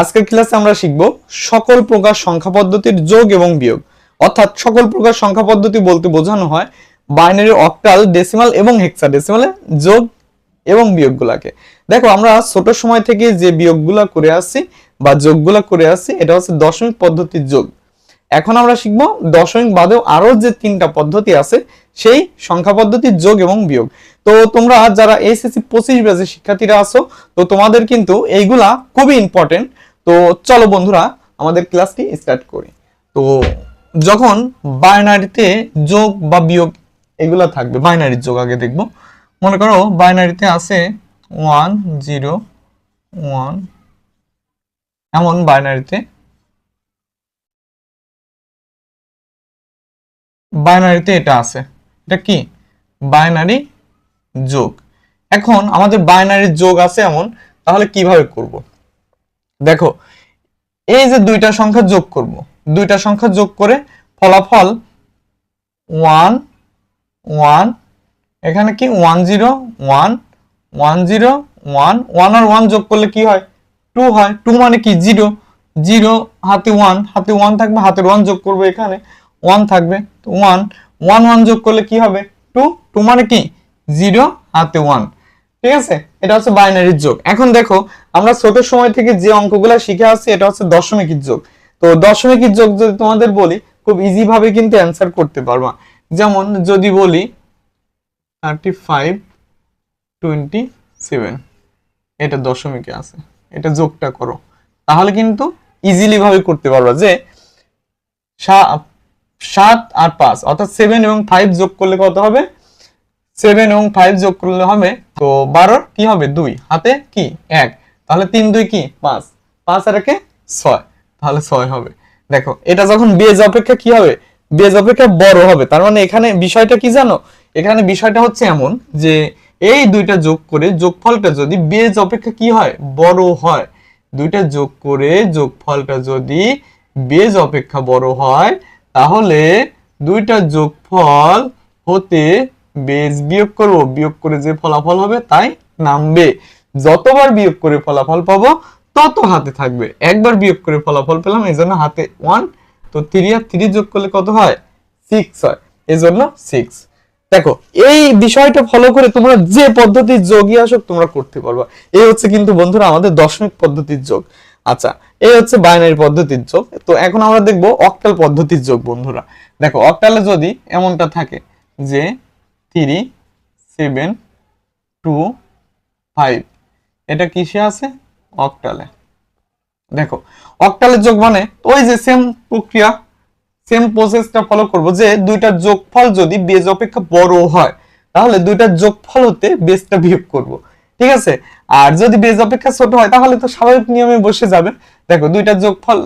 আজকের ক্লাসে আমরা শিখব সকল প্রকার সংখ্যা পদ্ধতির যোগ এবং বিয়োগ। অর্থাৎ সকল প্রকার সংখ্যা পদ্ধতি বলতে বোঝানো হয় বাইনারি অক্টাল ডেসিমাল এবং হেক্সাডেসিমালে যোগ এবং বিয়োগগুলাকে। দেখো, আমরা ছোট সময় থেকে যে বিয়োগগুলা করে আসছি বা যোগগুলা করে আসছি, এটা হচ্ছে দশমিক পদ্ধতির যোগ। এখন আমরা শিখব দশমিক বাদেও আরও যে তিনটা পদ্ধতি আছে, সেই সংখ্যা পদ্ধতির যোগ এবং বিয়োগ। তো তোমরা যারা এসএসসি পঁচিশ ব্যাচের শিক্ষার্থীরা আছো, তো তোমাদের কিন্তু এইগুলা খুবই ইম্পর্টেন্ট তো চলো বন্ধুরা, আমাদের ক্লাসটি স্টার্ট করি। তো যখন বাইনারিতে যোগ বা বিয়োগ এগুলা থাকবে বাইনারির যোগ আগে দেখব। মনে করো বাইনারিতে আছে ওয়ান জিরো ওয়ান এমন বাইনারিতে বাইনারিতে এটা আছে। এটা কি? বাইনারি যোগ। এখন আমাদের বাইনারি যোগ আছে এমন, তাহলে কীভাবে করব? দেখো, এই যে দুইটা সংখ্যা যোগ করব, দুইটা সংখ্যা যোগ করে ফলাফল ওয়ান ওয়ান এখানে কি one zero one one zero one one আর ওয়ান যোগ করলে কি হয়? টু হয়। টু মানে কি? জিরো জিরো হাতে ওয়ান হাতে ওয়ান থাকবে, হাতের ওয়ান যোগ করব এখানে ওয়ান থাকবে। ওয়ান ওয়ান ওয়ান যোগ করলে কি হবে? টু টু মানে কি? জিরো হাতে ওয়ান ঠিক আছে? এটা হচ্ছে বাইনারির যোগ। এখন দেখো, আমরা ছোট সময় থেকে যে অঙ্কগুলো শিখে আসছি, এটা হচ্ছে দশমিকের যোগ। তো দশমিকের যোগ যদি তোমাদের বলি, খুব ইজি ভাবে কিন্তু অ্যান্সার করতে পারবা। যেমন যদি বলি থার্টি ফাইভ টোয়েন্টি সেভেন এটা দশমিকে আছে। এটা যোগটা করো। তাহলে কিন্তু ইজিলি ভাবে করতে পারবা যে সাত আর পাঁচ, অর্থাৎ সেভেন এবং ফাইভ যোগ করলে কত হবে? সেভেন এবং ফাইভ যোগ করলে হবে, তো বারোর কি হবে? দুই। হাতে কি? এক। তাহলে তিন, দুই কি? পাঁচ। পাঁচ আর একে ছয়। তাহলে ছয় হবে। দেখো, এটা যখন বেজ অপেক্ষা কি হবে? বেজ অপেক্ষা বড় হবে। তার মানে এখানে বিষয়টা কি জানো? এখানে বিষয়টা হচ্ছে এমন যে এই দুইটা যোগ করে যোগফলটা যদি বেজ অপেক্ষা কি হয়? বড় হয়। দুইটা যোগ করে যোগফলটা যদি বেজ অপেক্ষা বড় হয়, তাহলে দুইটা যোগফল হতে বেজ বিয়োগ করব, বিয়োগ করে যে ফলাফল হবে তাই নামবে। যতবার বিয়োগ করে ফলাফল পাবো, তত হাতে থাকবে। একবার বিয়োগ করে ফলাফল পেলাম, এই জন্য হাতে ওয়ান তো থ্রি আর থ্রি যোগ করলে কত হয়? সিক্স হয়। এই জন্য সিক্স দেখো, এই বিষয়টা ফলো করে তোমরা যে পদ্ধতির যোগই আসুক, তোমরা করতে পারবা। এই হচ্ছে কিন্তু বন্ধুরা আমাদের দশমিক পদ্ধতির যোগ। আচ্ছা এই হচ্ছে বাইনারি পদ্ধতির যোগ। তো এখন আমরা দেখব অক্টাল পদ্ধতির যোগ, বন্ধুরা। দেখো অক্টালে যদি এমনটা থাকে যে থ্রি সেভেন টু ফাইভ এটা কিসে আছে? অক্টালে দেখো অক্টালের যোগ মানে ওই যে সেম প্রক্রিয়া সেম প্রসেসটা ফলো করব যে দুইটার যোগফল যদি বেজ অপেক্ষা বড় হয়, তাহলে দুইটার যোগফল হতে বেজটা বিয়োগ করব। ঠিক আছে? আর যদি বেজ অপেক্ষা ছোট হয়, তাহলে তো স্বাভাবিক নিয়মে বসে যাবে। দেখো, দুইটার যোগফল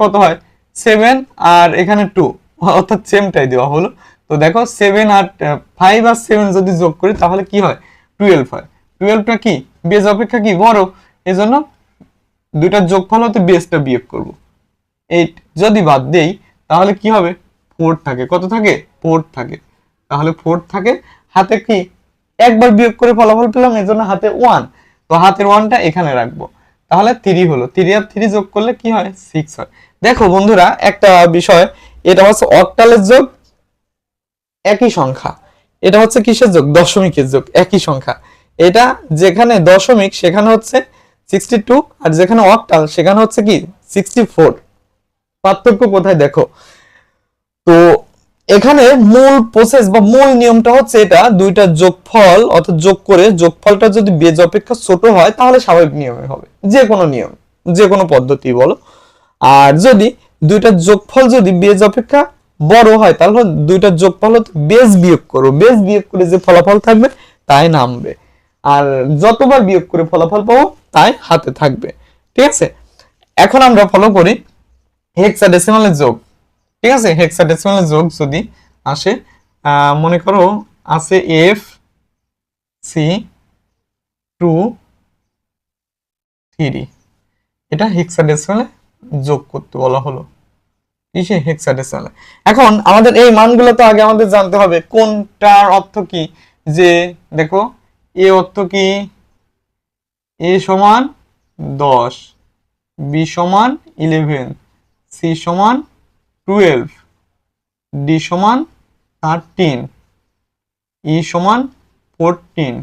কত হয়? সেভেন আর এখানে টু অর্থাৎ সেমটাই দেওয়া হলো। তো দেখো সেভেন আর ফাইভ আর সেভেন যদি যোগ করি, তাহলে কি হয়? টুয়েলভ হয়। টুয়েলভটা কি? বেজ অপেক্ষা কি? বড়। এজন্য দুইটার যোগফল হতে বেজটা বিয়োগ করব। এইট যদি বাদ দেই, তাহলে কি হবে? ফোর থাকে। কত থাকে? ফোর থাকে। তাহলে ফোর থাকে। হাতে কি? একবার বিয়োগ করে ফলাফল পেলাম এই জন্য হাতে ওয়ান তো হাতের ওয়ানটা এখানে রাখব। তাহলে থ্রি হলো। থ্রি আর থ্রি যোগ করলে কি হয়? সিক্স হয়। দেখো বন্ধুরা, একটা বিষয়, এটা হচ্ছে অক্টালের যোগ একই সংখ্যা। এটা হচ্ছে কিসের যোগ? দশমিকের যোগ। একই সংখ্যা। এটা যেখানে দশমিক, সেখানে হচ্ছে সিক্সটি টু আর যেখানে অক্টাল সেখানে হচ্ছে কি? সিক্সটি ফোর পার্থক্য কোথায় দেখো? তো এখানে মূল প্রসেস বা মূল নিয়মটা হচ্ছে এটা, দুইটা যোগফল অর্থাৎ যোগ করে যোগফলটা যদি বেজ অপেক্ষা ছোট হয়, তাহলে স্বাভাবিক নিয়মে হবে। যে কোনো নিয়ম যে কোনো পদ্ধতি বলো। আর যদি দুইটা যোগফল যদি বেজ অপেক্ষা বড় হয়, তাহলে দুইটা যোগফল হতে বেজ বিয়োগ করো। বেজ বিয়োগ করে যে ফলাফল থাকবে, তাই নামবে। আর যতবার বিয়োগ করে ফলাফল পাবো, তাই হাতে থাকবে। ঠিক আছে? এখন আমরা ফলো করি হেক্সাডেসিমালের যোগ। ঠিক আছে? হেক্সাডেসিমালের যোগ যদি আসে মনে করো আছে এফ সি টু থ্রি এটা হেক্সাডেসিমালে যোগ করতে বলা হলো। কিসে হেক্সাডেসিমালে এখন আমাদের এই মানগুলো তো আগে আমাদের জানতে হবে, কোনটার অর্থ কি? যে দেখো, এ অর্থ কি? এ সমান দশ, বি সমান ইলেভেন সি সমান টুয়েলভ ডি সমান থার্টিন ই সমান ফোরটিন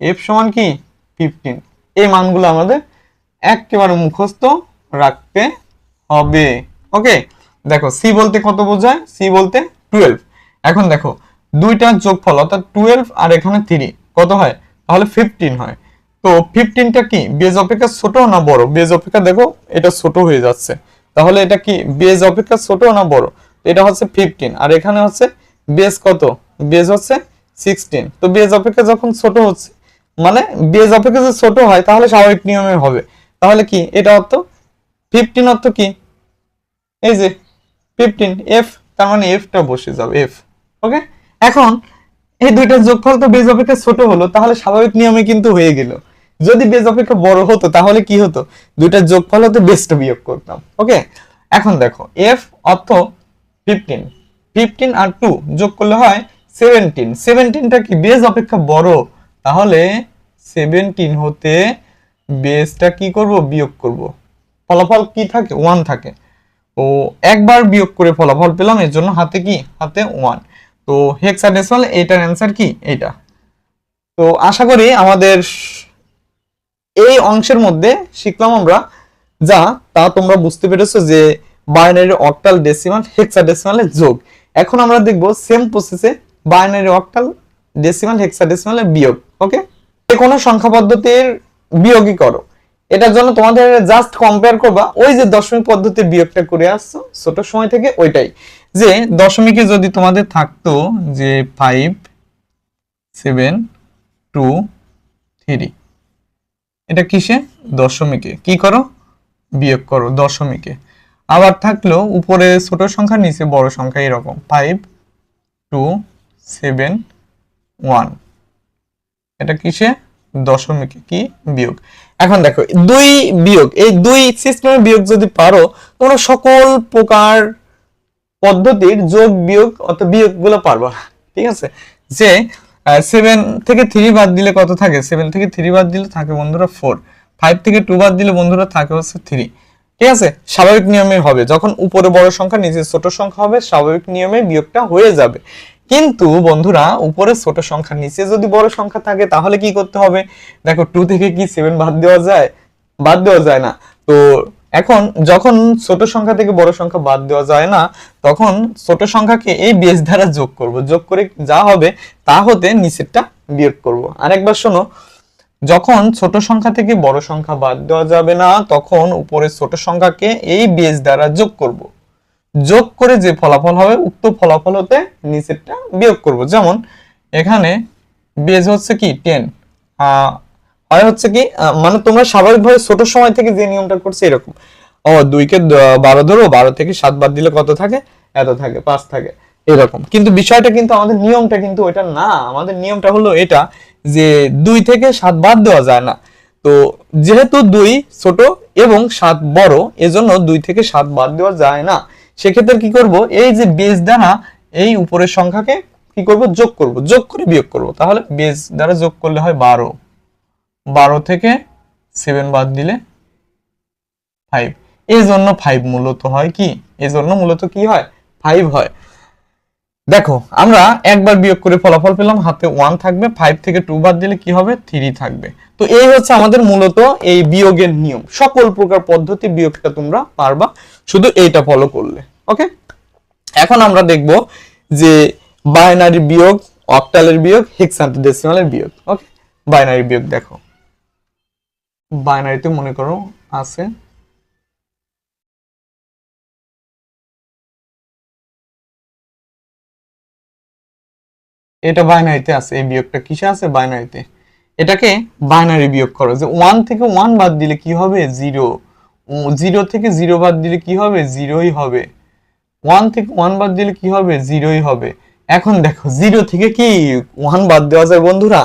এফ সমান কি? ফিফটিন এই মানগুলো আমাদের একেবারে মুখস্থ রাখতে হবে। ওকে দেখো সি বলতে কত বোঝায়? সি বলতে টুয়েলভ এখন দেখো দুইটার যোগফল, অর্থাৎ টুয়েলভ আর এখানে থ্রি কত হয়? তাহলে ফিফটিন হয়। তো ফিফটিনটা কি? বেজ অপেক্ষা ছোট না বড়? বেজ অপেক্ষা দেখো, এটা ছোট হয়ে যাচ্ছে। তাহলে এটা কি? বেজ অপেক্ষা ছোট না বড়? এটা হচ্ছে ফিফটিন আর এখানে হচ্ছে বেজ কত? বেজ হচ্ছে সিক্সটিন তো বেজ অপেক্ষা যখন ছোট হচ্ছে মানে বেজ অপেক্ষা যদি ছোট হয়, তাহলে স্বাভাবিক নিয়মে হবে। তাহলে কি? এটা অর্থ? ফিফটিন অর্থ কি? এই যে ফিফটিন এফ তার মানে এফটা বসে যাবে এফ ওকে এখন এই দুইটা যোগফল তো বেজ অপেক্ষা ছোট হলো, তাহলে স্বাভাবিক নিয়মে কিন্তু হয়ে গেল। যদি বেজ অপেক্ষা বড় হতো, তাহলে কি হতো? দুইটার যোগফল হতে বেস্ট বিয়োগ করতাম ওকে এখন দেখো এফ অর্থ ফিফটিন ফিফটিন আর টু যোগ করলে হয় সেভেন্টিন সেভেন্টিনটা কি বেজ অপেক্ষা বড়? তাহলে সেভেন্টিন হতে বেজটা কি করব? বিয়োগ করব। ফলাফল কি থাকে? ওয়ান থাকে। তো একবার বিয়োগ করে ফলাফল পেলাম, এর জন্য হাতে কি? হাতে ওয়ান তো হেক্সাডেসিমাল এটার অ্যান্সার কি? এইটা। তো আশা করি আমাদের এই অংশের মধ্যে শিখলাম আমরা যা, তা তোমরা বুঝতে পেরেছ যে বাইনারি অক্টাল ডেসিমাল হেক্সাডেসিমালের যোগ। এখন আমরা দেখব সেম প্রসেসে বাইনারি অক্টাল ডেসিমাল হেক্সাডেসিমালের বিয়োগ ওকে যে কোনো সংখ্যা পদ্ধতির বিয়োগই করো। এটার জন্য তোমাদের জাস্ট কম্পেয়ার করবা, ওই যে দশমিক পদ্ধতির বিয়োগটা করে আসছো, ছোট সময় থেকে ওইটাই। যে দশমিকে যদি তোমাদের থাকতো যে ফাইভ সেভেন টু থ্রি এটা কিসে? দশমিকে। কি করো? বিয়োগ করো দশমিকে। আবার থাকল উপরে ছোট সংখ্যা, নিচে বড় সংখ্যা এরকম। ফাইভ টু সেভেন ওয়ান এটা কিসে? দশমিকে। কি? বিয়োগ। এখন দেখো, দুই বিয়োগ, এই দুই সিস্টেমের বিয়োগ যদি পারো, তোমরা সকল প্রকার পদ্ধতির যোগ, বিয়োগ অথবা বিয়োগগুলো পারবা। ঠিক আছে? যে সেভেন থেকে থ্রি বাদ দিলে কত থাকে? সেভেন থেকে থ্রি বাদ দিলে থাকে বন্ধুরা ফোর ফাইভ থেকে টু বাদ দিলে বন্ধুরা থাকে হচ্ছে থ্রি ঠিক আছে? স্বাভাবিক নিয়মে হবে। যখন উপরে বড় সংখ্যা, নিচে ছোট সংখ্যা হবে, স্বাভাবিক নিয়মে বিয়োগটা হয়ে যাবে। কিন্তু বন্ধুরা উপরে ছোট সংখ্যা নিচে যদি বড় সংখ্যা থাকে, তাহলে কি করতে হবে? দেখো টু থেকে কি সেভেন বাদ দেওয়া যায়? বাদ দেওয়া যায় না। তো এখন যখন ছোট সংখ্যা থেকে বড় সংখ্যা বাদ দেওয়া যায় না, তখন ছোট সংখ্যাকে এই বেস দ্বারা যোগ করব। যোগ করে যা হবে, তা হতে নিচেরটা বিয়োগ করব। আরেকবার শোনো, যখন ছোট সংখ্যা থেকে বড় সংখ্যা বাদ দেওয়া যাবে না, তখন উপরে ছোট সংখ্যাকে এই বেস দ্বারা যোগ করব। যোগ করে যে ফলাফল হবে, উক্ত ফলাফল হতে নিচেরটা বিয়োগ করব। যেমন, এখানে বেজ হচ্ছে কি? টেন। হয় হচ্ছে কি মানে তোমরা স্বাভাবিকভাবে ছোট সময় থেকে যে নিয়মটা করছে এরকম। ও, দুইকে বারো ধরো, বারো থেকে সাত বাদ দিলে কত থাকে? এত থাকে, পাঁচ থাকে, এরকম। কিন্তু বিষয়টা কিন্তু আমাদের নিয়মটা কিন্তু ওইটা না। আমাদের নিয়মটা হলো এটা যে দুই থেকে সাত বাদ দেওয়া যায় না। তো যেহেতু দুই ছোট এবং সাত বড়, এজন্য দুই থেকে সাত বাদ দেওয়া যায় না। সেক্ষেত্রে কি করব? এই যে বেজ দ্বারা এই উপরের সংখ্যাকে কি করব? যোগ করব। যোগ করে বিয়োগ করব। তাহলে বেজ দ্বারা যোগ করলে হয় বারো। বারো থেকে সেভেন বাদ দিলে ফাইভ এই জন্য ফাইভ মূলত হয় কি? এই জন্য মূলত কি হয়? ফাইভ হয়। দেখো, আমরা একবার বিয়োগ করে ফলাফল পেলাম, হাতে ওয়ান থাকবে ফাইভ থেকে টু বাদ দিলে কি হবে? থ্রি থাকবে। তো এই হচ্ছে আমাদের মূলত এই বিয়োগের নিয়ম। সকল প্রকার পদ্ধতি বিয়োগটা তোমরা পারবা। শুধু এইটা ফলো করলে। ওকে এখন আমরা দেখব যে বাইনারি বিয়োগ অক্টালের বিয়োগ হেক্সাডেসিমালের বিয়োগ ওকে বাইনারি বিয়োগ দেখো। বাইনারিতে মনে করো আছে এটা বাইনারিতে আছে, এই বিয়োগটা কিসে আছে? বাইনারিতে এটাকে বাইনারি বিয়োগ করো। যে ওয়ান থেকে ওয়ান বাদ দিলে কি হবে? জিরো জিরো থেকে জিরো বাদ দিলে কি হবে? জিরোই হবে। ওয়ান থেকে ওয়ান বাদ দিলে কি হবে? জিরোই হবে। এখন দেখো জিরো থেকে কি ওয়ান বাদ দেওয়া যায় বন্ধুরা?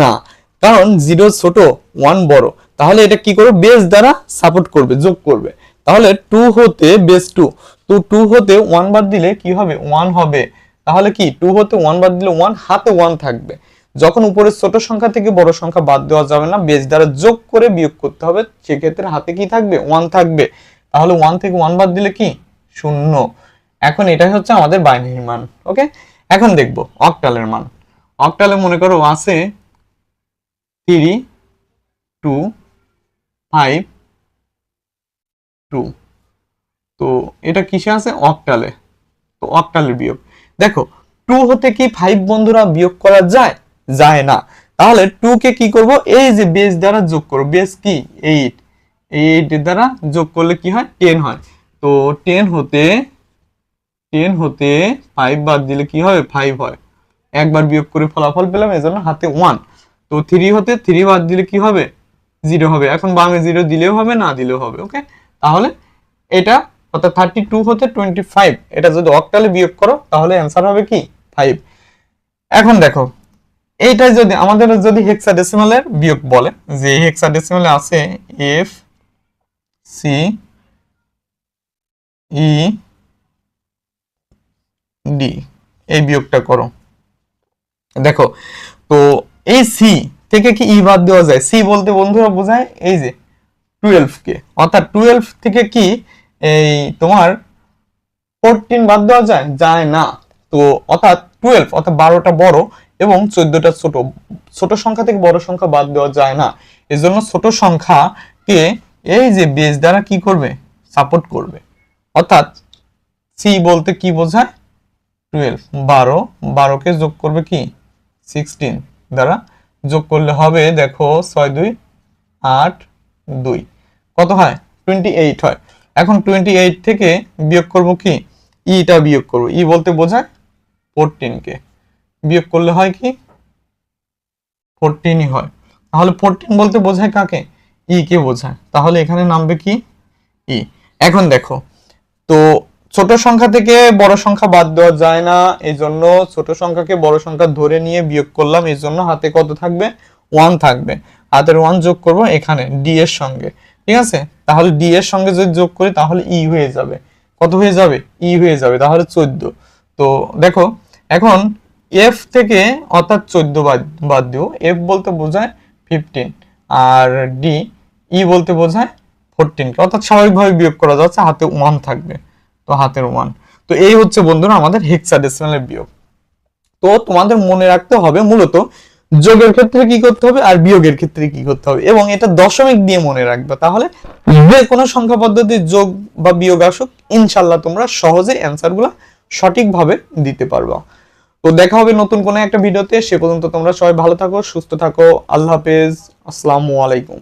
না। কারণ জিরো ছোট ওয়ান বড়। তাহলে এটা কি করবে? বেস দ্বারা সাপোর্ট করবে, যোগ করবে। তাহলে টু হতে বেস টু তো টু হতে ওয়ান বাদ দিলে কি হবে? ওয়ান হবে। তাহলে কি? টু হতে ওয়ান বাদ দিলে ওয়ান হাতে ওয়ান থাকবে। যখন উপরের ছোট সংখ্যা থেকে বড় সংখ্যা বাদ দেওয়া যাবে না বেস দ্বারা যোগ করে বিয়োগ করতে হবে। সেক্ষেত্রে হাতে কি থাকবে? ওয়ান থাকবে। তাহলে ওয়ান থেকে ওয়ান বাদ দিলে কি? শূন্য। এখন এটাই হচ্ছে আমাদের বাইনারি মান, ওকে? এখন দেখব, অক্টালের মান। অক্টালে মনে করো আছে থ্রি, টু, ফাইভ, টু। তো এটা কিসে আছে? অক্টালে। তো অক্টালের বিয়োগ। দেখো, টু হতে কি ফাইভ বন্ধুরা বিয়োগ করা যায়? যায় না। তাহলে টু কে কি করব? এই যে বেস দ্বারা যোগ করব। বেস কি? এইট এইট দ্বারা যোগ করলে কি হয়? টেন হয়। তো টেন হতে টেন হতে ফাইভ বাদ দিলে কি হবে ফাইভ হয়। একবার বিয়োগ করে ফলাফল পেলাম এজন্য হাতে ওয়ান তো থ্রি হতে থ্রি বাদ দিলে কি হবে? জিরো হবে। এখন বামে জিরো দিলেও হবে, না দিলেও হবে ওকে তাহলে এটা অর্থাৎ থার্টি টু হতে টোয়েন্টি ফাইভ এটা যদি অক্টালে বিয়োগ করো, তাহলে অ্যান্সার হবে কি? ফাইভ এখন দেখো এইটাই যদি আমাদের যদি হেক্সাডেসিমালের বিয়োগ বলে, যে হেক্সাডেসিমালে আছে এফ সি ই ডি এই বিয়োগটা করো। দেখো, তো এই সি থেকে কি ই বাদ দেওয়া যায়? সি বলতে বন্ধুরা বোঝায় এই যে টুয়েলভ কে। অর্থাৎ টুয়েলভ থেকে কি এই তোমার ফোরটিন বাদ দেওয়া যায়? যায় না। তো অর্থাৎ টুয়েলভ অর্থাৎ বারোটা বড় এবং চোদ্দটা ছোট। ছোট সংখ্যা থেকে বড় সংখ্যা বাদ দেওয়া যায় না। এজন্য ছোট সংখ্যাকে এই যে বেস দ্বারা কি করবে? সাপোর্ট করবে। অর্থাৎ সি বলতে কি বোঝায়? টুয়েলভ বারো, বারোকে যোগ করবে কি? সিক্সটিন দ্বারা যোগ করলে হবে, দেখো, ছয়, দুই, আট, দুই। কত হয়? টোয়েন্টি এইট হয়। এখন টোয়েন্টি এইট থেকে বিয়োগ করব কি? ইটা বিয়োগ করব। ই বলতে বোঝায় ফোরটিনকে বিয়োগ করলে হয় কি? ফোরটিনই হয়। তাহলে ফোরটিন বলতে বোঝায় কাকে? ই কে বোঝায়। তাহলে এখানে নামবে কি? ই এখন দেখো, তো ছোট সংখ্যা থেকে বড় সংখ্যা বাদ দেওয়া যায় না। এই জন্য ছোট সংখ্যাকে বড় সংখ্যা ধরে নিয়ে বিয়োগ করলাম। এই জন্য হাতে কত থাকবে? ওয়ান থাকবে। হাতের ওয়ান যোগ করব এখানে ডি এর সঙ্গে। ঠিক আছে? তাহলে ডি এর সঙ্গে যদি যোগ করি, তাহলে ই হয়ে যাবে। কত হয়ে যাবে? ই হয়ে যাবে। তাহলে চোদ্দ। তো দেখো, এখন এফ থেকে অর্থাৎ চোদ্দ বাদ বাদ দিও এফ বলতে বোঝায় ফিফটিন আর ডি ই বলতে বোঝায় ফোরটিনকে অর্থাৎ স্বাভাবিকভাবে বিয়োগ করা যাচ্ছে, হাতে ওয়ান থাকবে। তো হাতের ওয়ান। তো এই হচ্ছে বন্ধুরা আমাদের হেক্সাডেসিমালের বিয়োগ। তো তোমাদের মনে রাখতে হবে মূলত যোগের ক্ষেত্রে কি করতে হবে আর বিয়োগের ক্ষেত্রে কি করতে হবে এবং এটা দশমিক দিয়ে মনে রাখবে। তাহলে যে কোনো সংখ্যা পদ্ধতির যোগ বা বিয়োগ আসুক ইনশাল্লাহ তোমরা সহজে অ্যান্সারগুলো সঠিকভাবে দিতে পারবা। তো দেখা হবে নতুন কোনো একটা ভিডিওতে। সে পর্যন্ত তোমরা সবাই ভালো থাকো, সুস্থ থাকো। আল্লাহ হাফেজ। আসসালামু আলাইকুম।